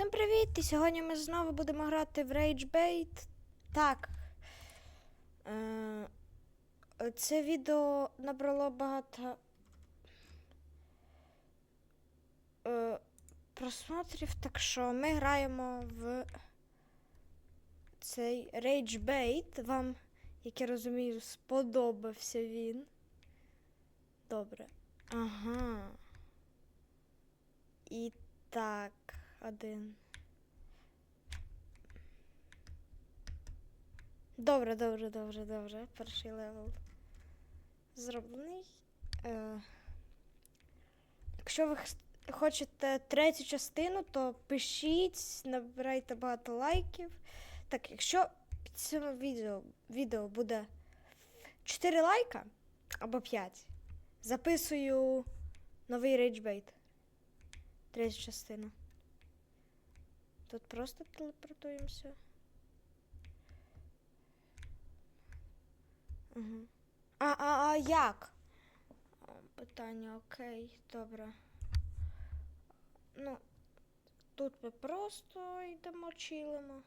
Всім привіт! І сьогодні ми знову будемо грати в Rage Bait. Так. Е, це відео набрало багато е, просмотрів, так що ми граємо в цей Rage Bait. Вам, як я розумію, сподобався він. Добре. Ага. І так, один. Добре, добре, добре, добре. Перший левел зроблений. Е, якщо ви хочете третю частину, то пишіть, набирайте багато лайків. Так, якщо під цим відео, відео буде 4 лайка або 5, записую новий рейджбейт. Третя частина. Тут просто телепортуємося. Угу. А, а, а як? Питання, окей, добре. Ну, тут ми просто йдемо чилимо.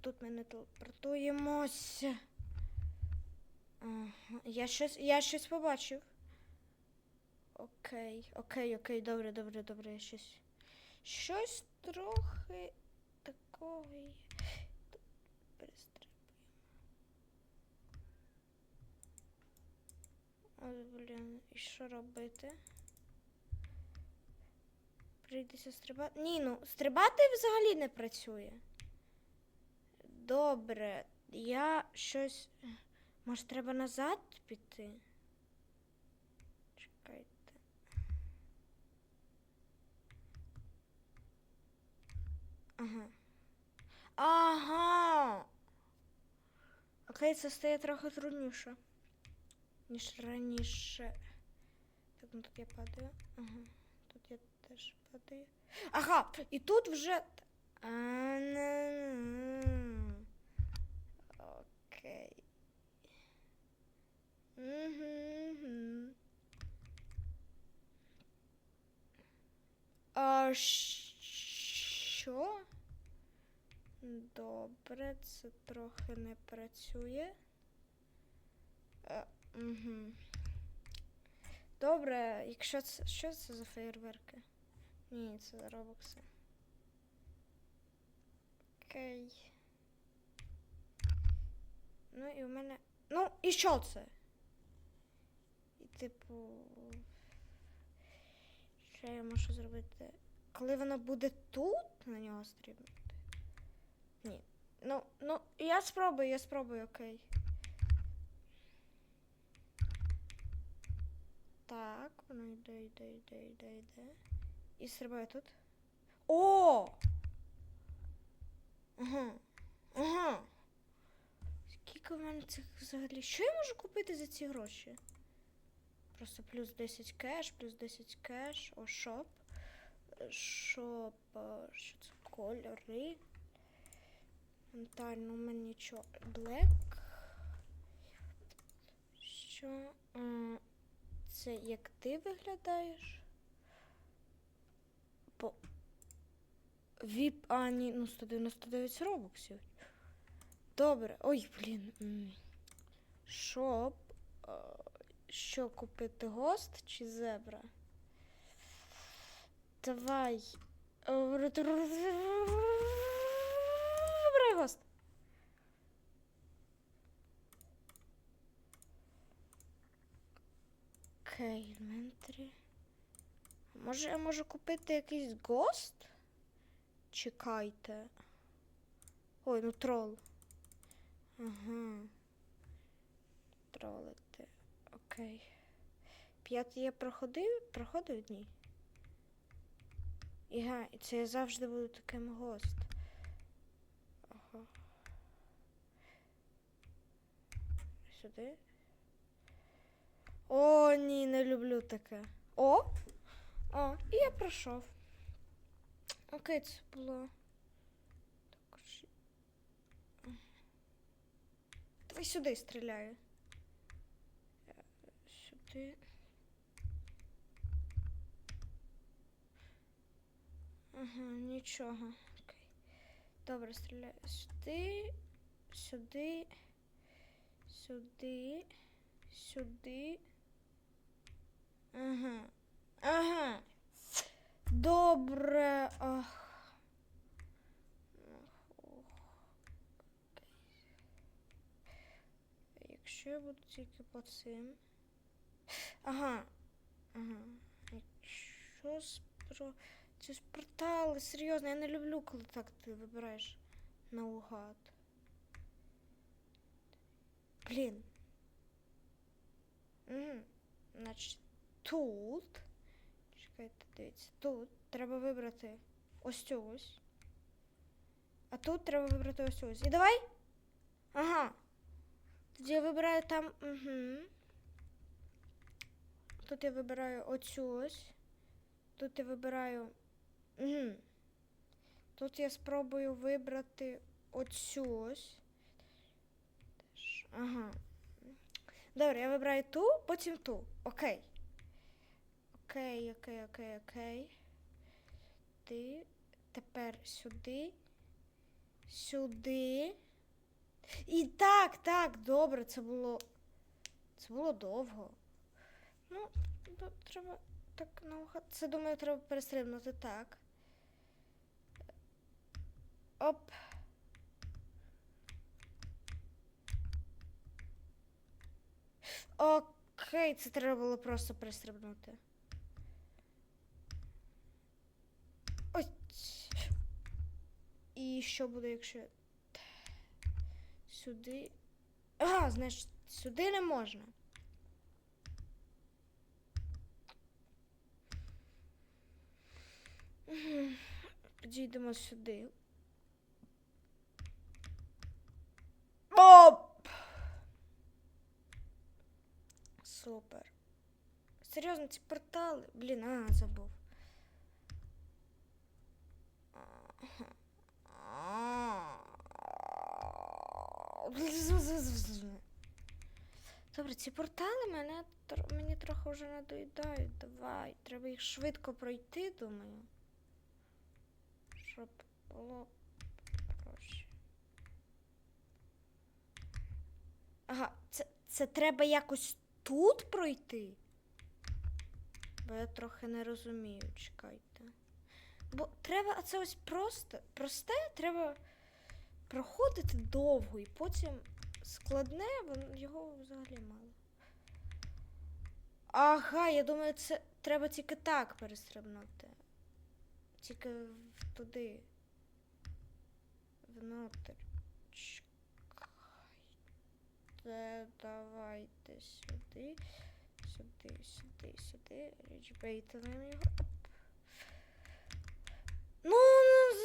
Тут ми не телепортуємося. Я щось, я щось побачив. Окей, окей, окей, добре, добре, добре, я щось. Щось трохи такого є. Тут перестрибуємо. Ой, блін, і що робити? Прийдеться стрибати. Ні, ну, стрибати взагалі не працює. Добре, я щось. Може, треба назад піти? Чекайте. Ага. Ага. Окей, це стає трохи трудніше, ніж раніше. Так, ну тут я падаю. Ага. Тут я теж падаю. Ага, і тут вже. А, на- Окей. Угу. А що? Добре, це трохи не працює. Е. Добре, якщо це. Що це за феєрверки? Ні, це робокси. Окей. Ну і у мене. Ну, і що це? І типу. Що я можу зробити? Коли воно буде тут, на нього стрибнути? Ні. Ну, ну, я спробую, я спробую, окей. Так, воно йде, йде, йде, йде, йде. І стрибає тут. О! Ага. Ага. Скільки в мене цих взагалі? Що я можу купити за ці гроші? Просто плюс 10 кеш, плюс 10 кеш, о, шоп. Шоп, що це? Кольори. Ментально у мене нічого. Блек. Що? Це як ти виглядаєш? По... Віп, а ні, ну 199 робоксів. Добре. Ой, блін. Шоп. Що купити? Гост чи зебра? Давай. Е, гост. Окей, інвентарі. Може, я можу купити якийсь гост? Чекайте. Ой, ну трол. Ага. Тролити. Окей. П'ятий я проходив? Проходив ні. Іга, і це я завжди буду таким гост. Сюди. О, ні, не люблю таке. О! О, і я пройшов. Окей, це було. Давай сюди стріляю. Сюди. Ага, нічого. Окей. Добре, стріляю сюди, сюди, сюди, сюди. Ага. Ага. Добре. Ах. Якщо я буду тільки по цим. Ага. Ага. Якщо спро... Це ж портали, серйозно, я не люблю, коли так ти вибираєш наугад. Блін. Угу. Значить, тут. Чекайте, дивіться. Тут треба вибрати ось цю ось. А тут треба вибрати ось цю ось. І давай. Ага. Тоді я вибираю там. Угу. Тут я вибираю оцю ось. Тут я вибираю. Угу. Тут я спробую вибрати оцю ось. Ага. Добре, я вибираю ту, потім ту. Окей. Окей, окей, окей, окей. Ти тепер сюди. Сюди. І так, так, добре, це було. Це було довго. Ну, треба так наугад. Це думаю, треба перестрибнути так. Оп. Окей, це треба було просто перестрибнути. Ось. І що буде, якщо. Сюди. Ага, значить, сюди не можна. Підійдемо сюди. Оп! Супер. Серйозно, ці портали. Блін, а, забув. Добре, ці портали мене, мені трохи вже надоїдають. Давай. Треба їх швидко пройти, думаю. Щоб було проще. Ага, це, це треба якось тут пройти? Бо я трохи не розумію, чекайте. Бо треба, а це ось просто, просте, треба проходити довго і потім складне, воно- його взагалі мало. Ага, я думаю, це треба тільки так перестрибнути. Тільки туди. Внутрь. Чекайте, давайте сюди. Сюди, сюди, сюди. Річбейтимо його. Ну,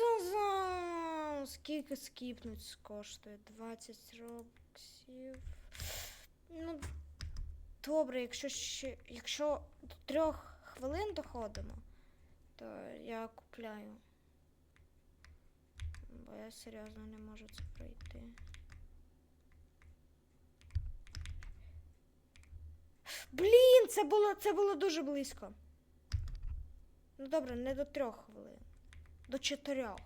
ну, за- скільки скіпнуть коштує? 20 робоксів. Ну, добре, якщо ще. Якщо до трьох хвилин доходимо, то я купляю. Бо я серйозно не можу це пройти. Блін, це було, це було дуже близько. Ну добре, не до трьох хвилин. До чотирьох.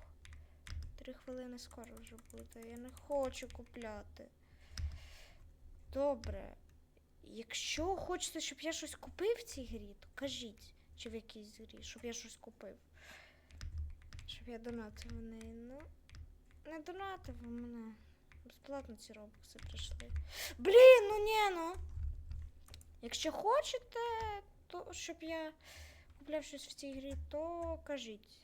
Три хвилини скоро вже буде. Я не хочу купляти. Добре. Якщо хочете, щоб я щось купив в цій грі, то кажіть, чи в якійсь грі, щоб я щось купив. Щоб я донатив неї. Ну, не донатив у мене. Безплатно ці робокси прийшли. Блін, ну ні, ну. Якщо хочете, то щоб я купляв щось в цій грі, то кажіть.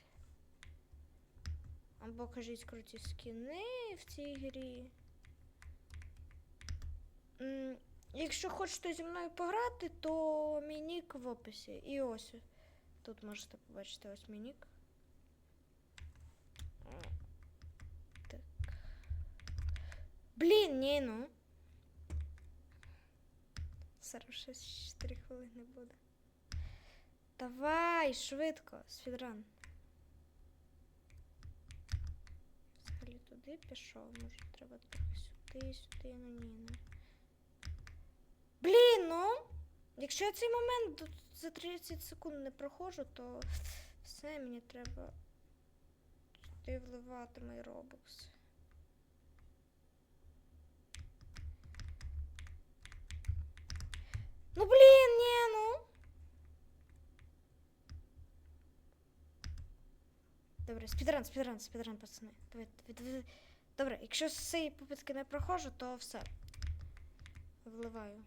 Або кажіть круті скіни в цій грі. Якщо хочете зі мною пограти, то мій нік в описі. І ось. Тут можете побачити ось мій нік. Так. Блін, ні, ну. Зараз ще 4 хвилини буде. Давай, швидко, свідран. Взагалі туди пішов, може треба трохи сюди, сюди, ну ні, ну. Блін, ну. Якщо я цей момент за 30 секунд не проходжу, то все, мені треба сюди вливати мої робокси. Ну блін, ні, ну. Добре, спідран, спідран, спідран, пацани. Добре, якщо з цієї попитки не проходжу, то все. Вливаю.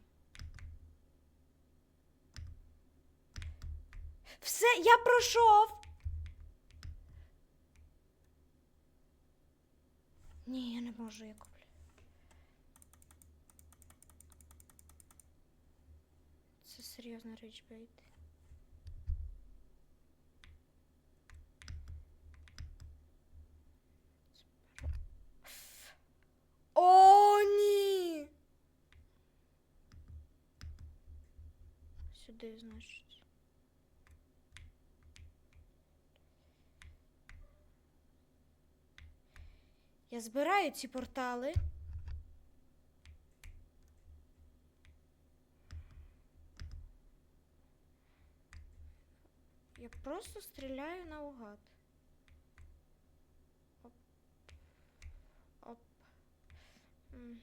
Все, я пройшов. Ні, я не можу, я куплю. Це серйозна річ, бейт. О, ні! Сюди, значить. Я збираю ці портали. Я просто стріляю наугад. Оп. Оп. Угу.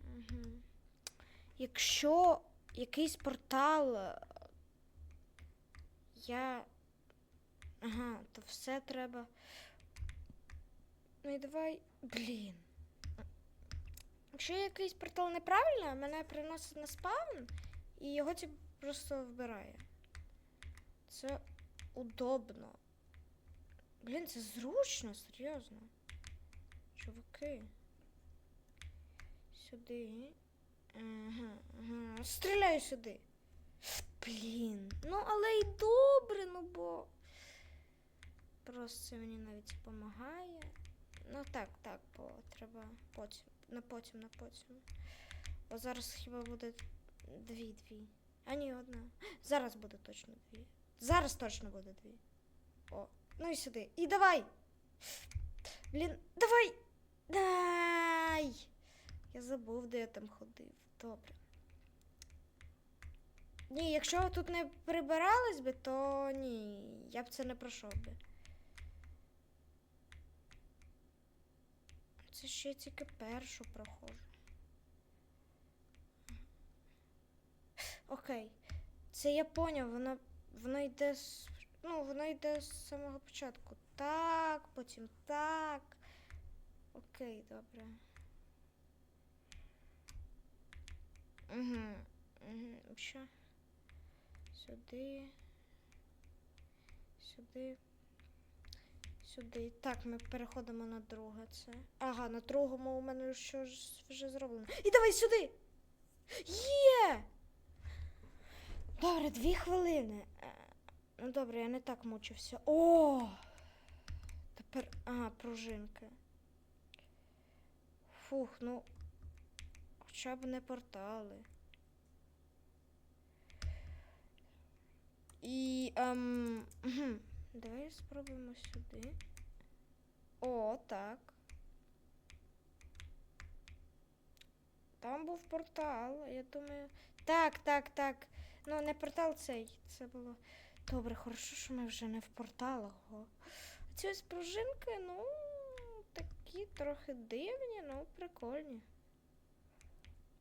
Угу. Якщо якийсь портал. е, Я. Ага, то все треба. Ну і давай. Блін. Якщо якийсь портал неправильно, мене приносить на спаун, і його типу просто вбирає. Це удобно. Блін, це зручно, серйозно. Чуваки. Сюди. Ага, ага. Стріляю сюди. Блін. Ну, але й добре, ну бо. Просто це мені навіть допомагає. Ну так, так, бо треба потім. На потім, на потім. Бо зараз хіба буде дві, дві. А ні, одна. Зараз буде точно дві. Зараз точно буде дві. О, ну і сюди. І давай! Блін, давай! Дай! Я забув, де я там ходив. Добре. Ні, якщо тут не прибирались би, то ні, я б це не пройшов би. Це ще тільки першу проходжу. Окей. Це я поняв, воно, воно йде з. Ну, воно йде з самого початку. Так, потім так. Окей, добре. Угу. Угу. Що? Сюди. Сюди. Сюди. Так, ми переходимо на друге це. Ага, на другому у мене що ж вже зроблено. І давай сюди! Є! Добре, дві хвилини. Е, Ну добре, я не так мучився. О! Тепер. Ага, пружинки. Фух, ну. Хоча б не портали. І. Ем. Давай спробуємо сюди. О, так. Там був портал, я думаю. Так, так, так. Ну, не портал цей. Це було. Добре, хорошо, що ми вже не в порталах. Ці ось пружинки, ну, такі трохи дивні, ну, прикольні.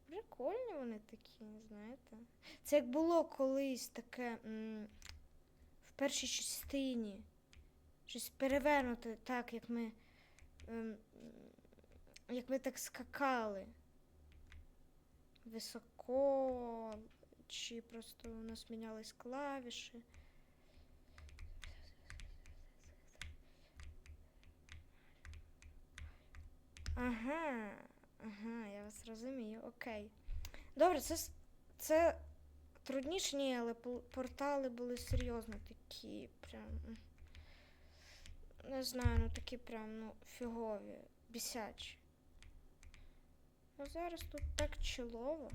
Прикольні вони такі, знаєте. Це як було колись таке м, в першій частині. Щось перевернуте так, як ми. ем, як ми так скакали. Високо. Чи просто у нас мінялись клавіші. Ага, ага, я вас розумію, окей. Добре, це, це трудніше, ні, але портали були серйозно такі, прям. Не знаю, ну такі прям, ну, фігові, бісячі. А зараз тут так чилово.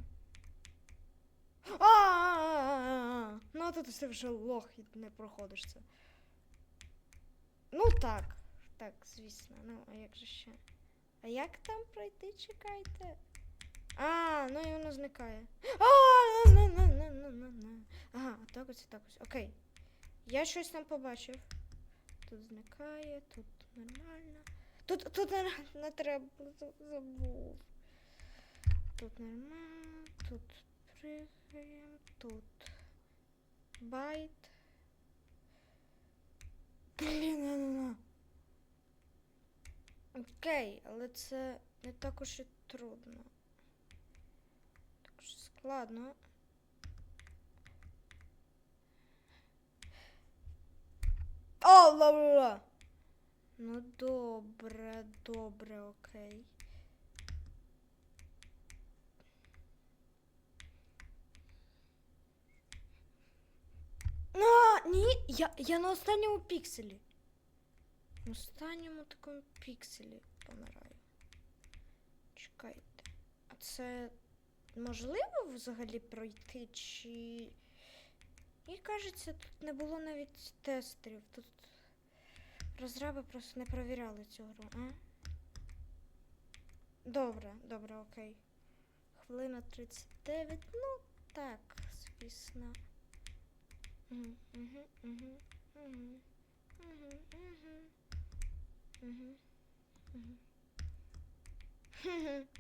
А-а-а-а-а! Ну тут ти вже лох і не проходиш це. Ну так. Так, звісно. Ну, а як же ще? А як там пройти, чекайте? А, ну і воно зникає. А, на. Ага, так ось, так ось. Окей. Я щось там побачив. тут зникає, тут нормально. Тут, тут не треба забув. Тут нормально, тут пригаємо, тут байт. Блін, на, на, на. Окей, але це не так уж і трудно. Так уж складно. О, ла-ла-ла. Ну добре, добре, окей. А, ні, я, я на останньому пікселі. На останньому такому пікселі помираю. Чекайте. А це можливо взагалі пройти, чи. Мені кажеться, тут не було навіть тестерів. Тут розраби просто не перевіряли цю гру, а? Добре, добре, окей. Хвилина 39, ну так, звісно.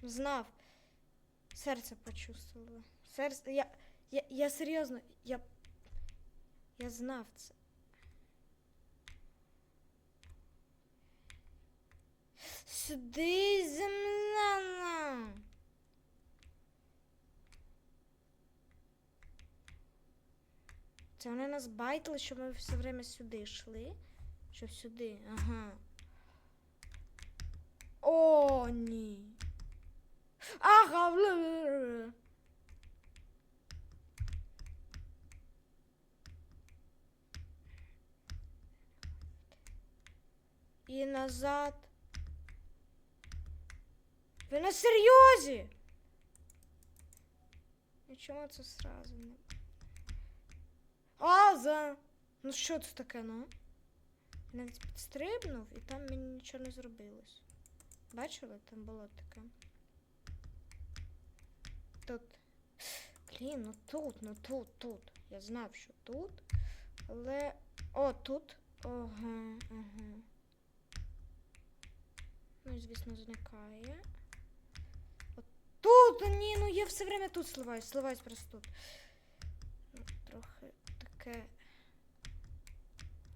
Знав. Серце почувствовало. Серце. Я. Я, я серйозно, я. Я знав це. Сюди земляна. Це вони нас байтили, що ми все время сюди йшли. Що сюди, ага. О, ні. Ага. І назад. Ви на серйозі? І чому це сразу не. А, за. Ну що це таке, ну? Навіть підстрибнув і там мені нічого не зробилось. Бачили? Там було таке. Тут. Блін, ну тут, ну тут, тут. Я знав, що тут. Але. О, тут. Ага, ага. Ну звісно, зникає. От тут, ні, ну я все время тут сливаюсь, сливаюсь просто тут. Таке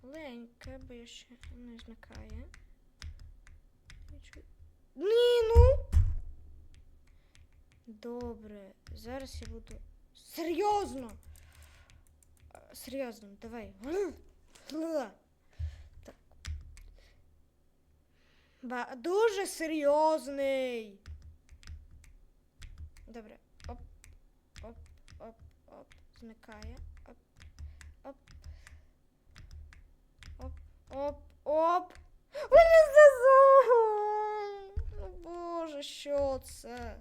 леньке, бо я ще не зникає. Ні, ну. Добре, зараз я буду. Серйозно! Серйозно, давай. Так. Ба, дуже серйозний. Добре. Оп, оп, оп, оп. Зникає. Оп, оп! О боже, що це?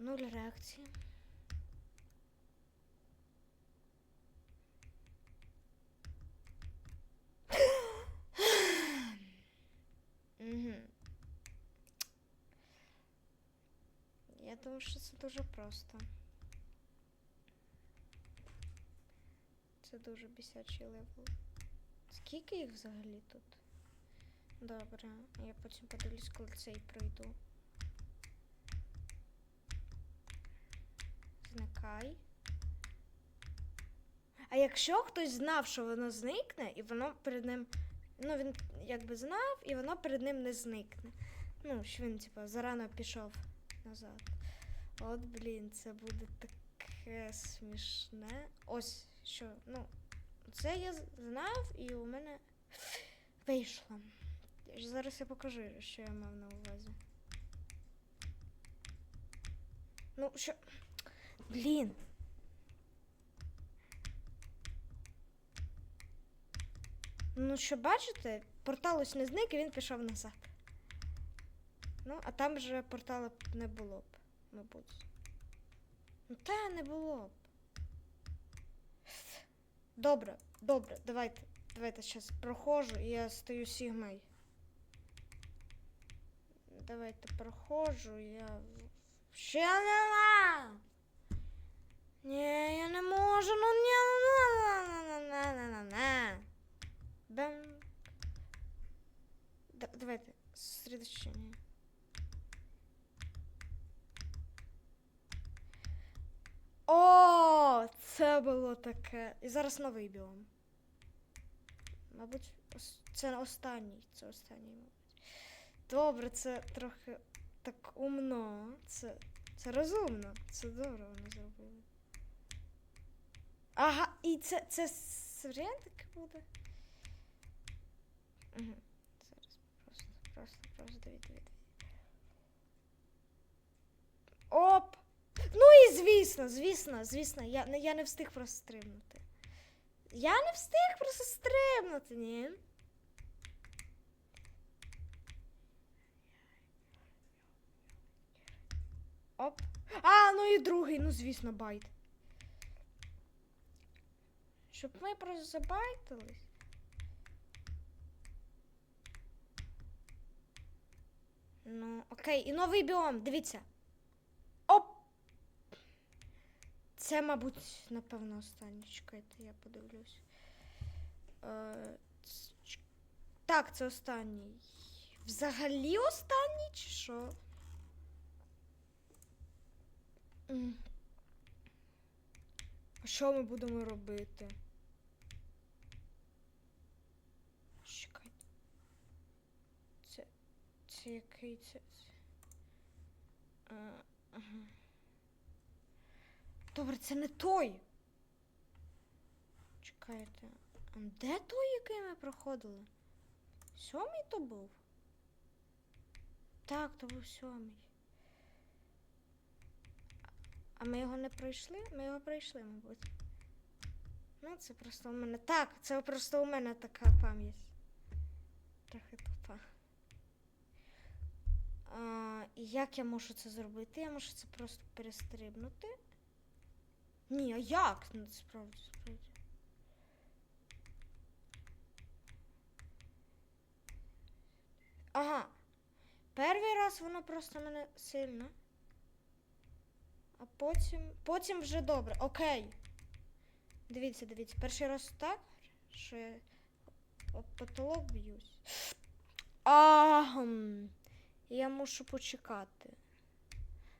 Нуль реакції. Угу. Я думаю, що це дуже просто. Це дуже бісячий левел. Скільки їх взагалі тут? Добре, я потім подивлюсь, коли цей пройду. Зникай. А якщо хтось знав, що воно зникне, і воно перед ним. Ну, він якби знав, і воно перед ним не зникне. Ну, що він, типу, зарано пішов назад. От, блін, це буде таке смішне. Ось що, ну, це я знав, і у мене вийшло. Зараз я покажу, що я мав на увазі. Ну, що. Блін. Ну, що бачите, портал ось не зник, і він пішов назад. Ну, а там же портала не було б, мабуть. Ну, та не було б. Добре, добре, давайте. Давайте зараз проходжу, я стою Сігмой. Давайте проходжу, я. Ще нема! Ні, я не можу, ну ні, ну на на на на на на Бем. Давайте, зосередочення. О, це було таке. І зараз новий біом. Мабуть, це останній. Це останній, мабуть. Добре, це трохи так умно. Це, це розумно. Це добре вони зробили. Ага, і це, це таке буде. Угу. Зараз просто, просто, просто диві, диві, диві. Оп! Ну і звісно, звісно, звісно, я, я не встиг просто стрибнути. Я не встиг просто стрибнути, ні. Оп. А, ну і другий, ну звісно, байт. Щоб ми просто забайтились. Ну, окей, і новий біом, дивіться. Оп! Це, мабуть, напевно, останній. Чекайте, я подивлюсь. Е, так, це останній. Взагалі останній, чи що? А що ми будемо робити? Чекайте. Це. Це який це? А, ага. Добре, це не той. Чекайте. А де той, який ми проходили? Сьомий то був? Так, то був сьомий. А ми його не пройшли? Ми його пройшли, мабуть. Ну, це просто у мене. Так, це просто у мене така пам'ять. Трохи тупа. І як я можу це зробити? Я можу це просто перестрибнути. Ні, а як? Ну, справді. Ага. Перший раз воно просто мене сильно. А потім. Потім вже добре. Окей. Дивіться, дивіться. Перший раз так, що я об потолок б'юсь. Агм. Я мушу почекати.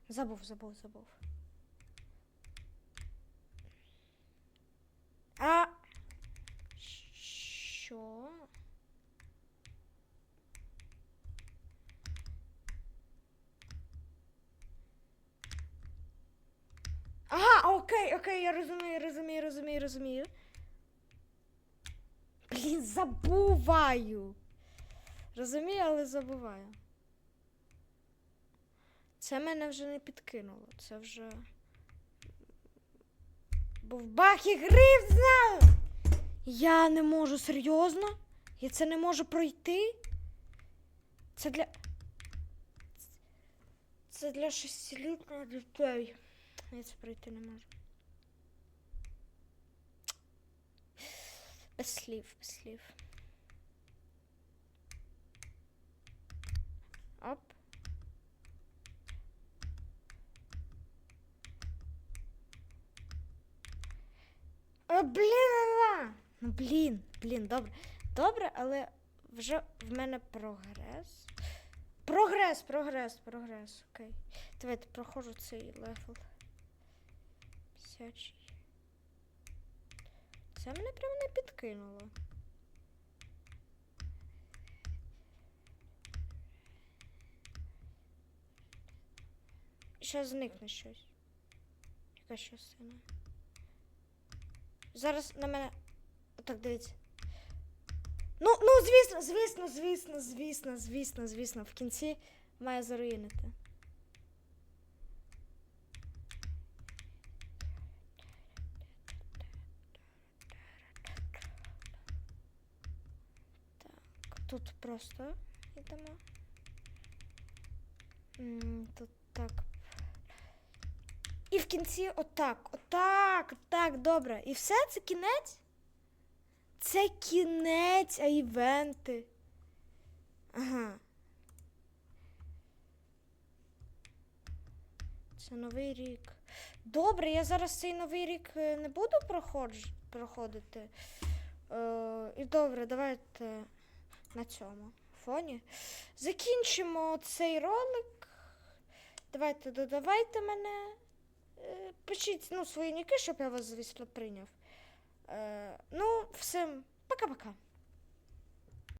Забув, забув, забув. А. Що? Ага, окей, окей, я розумію, розумію, розумію, розумію. Блін, забуваю. Розумію, але забуваю. Це мене вже не підкинуло. Це вже. Був в бахі гриф знав. Я не можу серйозно? Я це не можу пройти? Це для. Це для шестилітніх дітей. Я це пройти не можу. Без слів, без слів. Оп. О, блін, ала! Ну, блін, блін, добре. Добре, але вже в мене прогрес. Прогрес, прогрес, прогрес. Окей. Давайте проходжу цей левел. Пісячий. Це мене прямо не підкинуло. Щас зникне щось. Якась частина. Зараз на мене. Отак дивіться. Ну, ну, звісно, звісно, звісно, звісно, звісно, звісно. В кінці має заруїнити. Так, тут просто йдемо. Тут так. І в кінці отак, отак, Так, добре. І все це кінець? Це кінець, а івенти. Ага. Це новий рік. Добре, я зараз цей новий рік е, не буду проходити. Е, І добре, давайте на цьому фоні. Закінчимо цей ролик. Давайте додавайте мене. Е, Пишіть ну, свої ніки, щоб я вас, звісно, прийняв. Е, ну, всім пока-пока.